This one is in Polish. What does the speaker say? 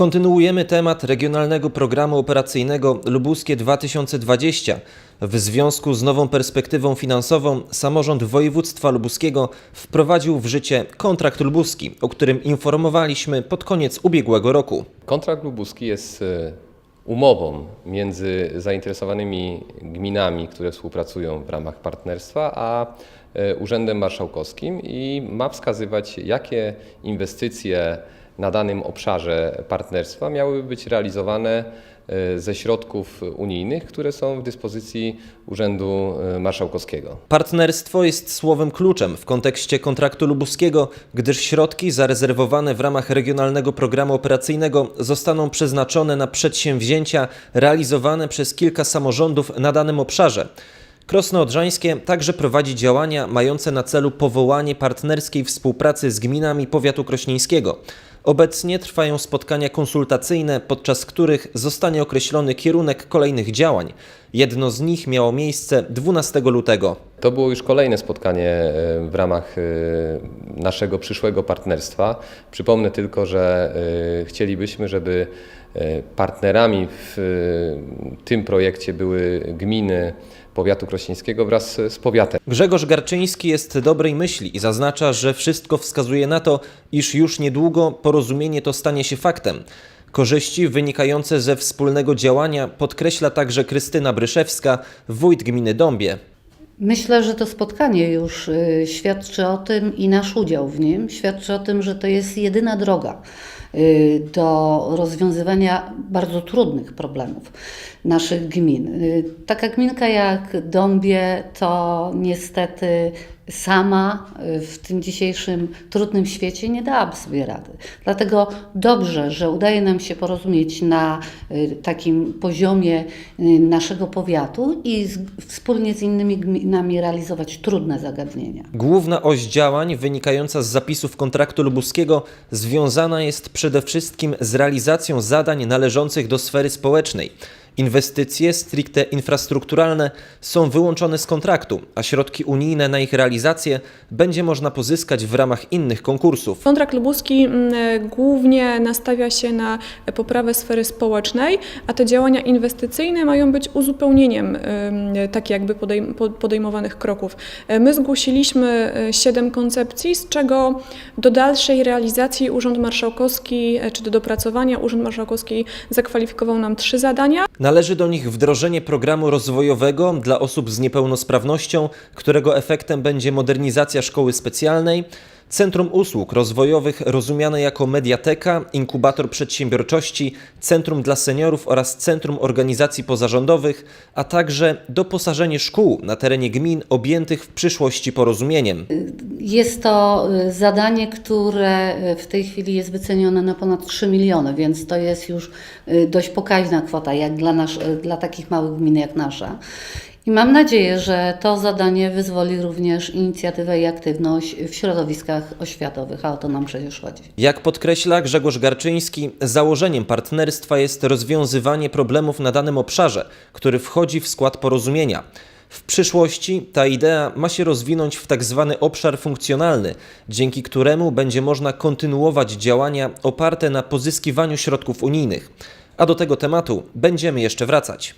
Kontynuujemy temat regionalnego programu operacyjnego Lubuskie 2020. W związku z nową perspektywą finansową samorząd województwa lubuskiego wprowadził w życie kontrakt lubuski, o którym informowaliśmy pod koniec ubiegłego roku. Kontrakt lubuski jest e, umową między zainteresowanymi gminami, które współpracują w ramach partnerstwa, a e, Urzędem Marszałkowskim i ma wskazywać, jakie inwestycje na danym obszarze partnerstwa miałyby być realizowane e, ze środków unijnych, które są w dyspozycji Urzędu e, Marszałkowskiego. Partnerstwo jest słowem kluczem w kontekście kontraktu lubuskiego, gdyż środki zarezerwowane w ramach regionalnego programu operacyjnego zostaną przeznaczone na przedsięwzięcia realizowane przez kilka samorządów na danym obszarze. Krosno Odrzańskie także prowadzi działania mające na celu powołanie partnerskiej współpracy z gminami powiatu krośnieńskiego. Obecnie trwają spotkania konsultacyjne, podczas których zostanie określony kierunek kolejnych działań. Jedno z nich miało miejsce 12 lutego. To było już kolejne spotkanie e, w ramach e, naszego przyszłego partnerstwa. Przypomnę tylko, że e, chcielibyśmy, żeby partnerami w tym projekcie były gminy powiatu krośnieńskiego wraz z powiatem. Grzegorz Garczyński jest dobrej myśli i zaznacza, że wszystko wskazuje na to, iż już niedługo porozumienie to stanie się faktem. Korzyści wynikające ze wspólnego działania podkreśla także Krystyna Bryszewska, wójt gminy Dąbie. Myślę, że to spotkanie już y, świadczy o tym i nasz udział w nim świadczy o tym, że to jest jedyna droga do rozwiązywania bardzo trudnych problemów naszych gmin. Y, Taka gminka jak Dąbie to niestety sama y, w tym dzisiejszym trudnym świecie nie dałaby sobie rady. Dlatego dobrze, że udaje nam się porozumieć na y, takim poziomie y, naszego powiatu i z, wspólnie z innymi gminami realizować trudne zagadnienia. Główna oś działań wynikająca z zapisów kontraktu lubuskiego związana jest przede wszystkim z realizacją zadań należących do sfery społecznej. Inwestycje stricte infrastrukturalne są wyłączone z kontraktu, a środki unijne na ich realizację będzie można pozyskać w ramach innych konkursów. Kontrakt lubuski mm, głównie nastawia się na poprawę sfery społecznej, a te działania inwestycyjne mają być uzupełnieniem em, tak jakby podejm- po- podejmowanych kroków. E, My zgłosiliśmy e, siedem koncepcji, z czego do dalszej realizacji Urząd Marszałkowski, e, czy do dopracowania Urząd Marszałkowski zakwalifikował nam trzy zadania. Należy do nich wdrożenie programu rozwojowego dla osób z niepełnosprawnością, którego efektem będzie modernizacja szkoły specjalnej, Centrum Usług Rozwojowych rozumiane jako mediateka, inkubator przedsiębiorczości, Centrum dla Seniorów oraz Centrum Organizacji Pozarządowych, a także doposażenie szkół na terenie gmin objętych w przyszłości porozumieniem. Jest to y, zadanie, które y, w tej chwili jest wycenione na ponad 3 miliony, więc to jest już y, dość pokaźna kwota jak dla, dla takich małych gmin jak nasza. I mam nadzieję, że to zadanie wyzwoli również inicjatywę i aktywność w środowiskach oświatowych, a o to nam przecież chodzi. Jak podkreśla Grzegorz Garczyński, założeniem partnerstwa jest rozwiązywanie problemów na danym obszarze, który wchodzi w skład porozumienia. W przyszłości ta idea ma się rozwinąć w tak zwany obszar funkcjonalny, dzięki któremu będzie można kontynuować działania oparte na pozyskiwaniu środków unijnych. A do tego tematu będziemy jeszcze wracać.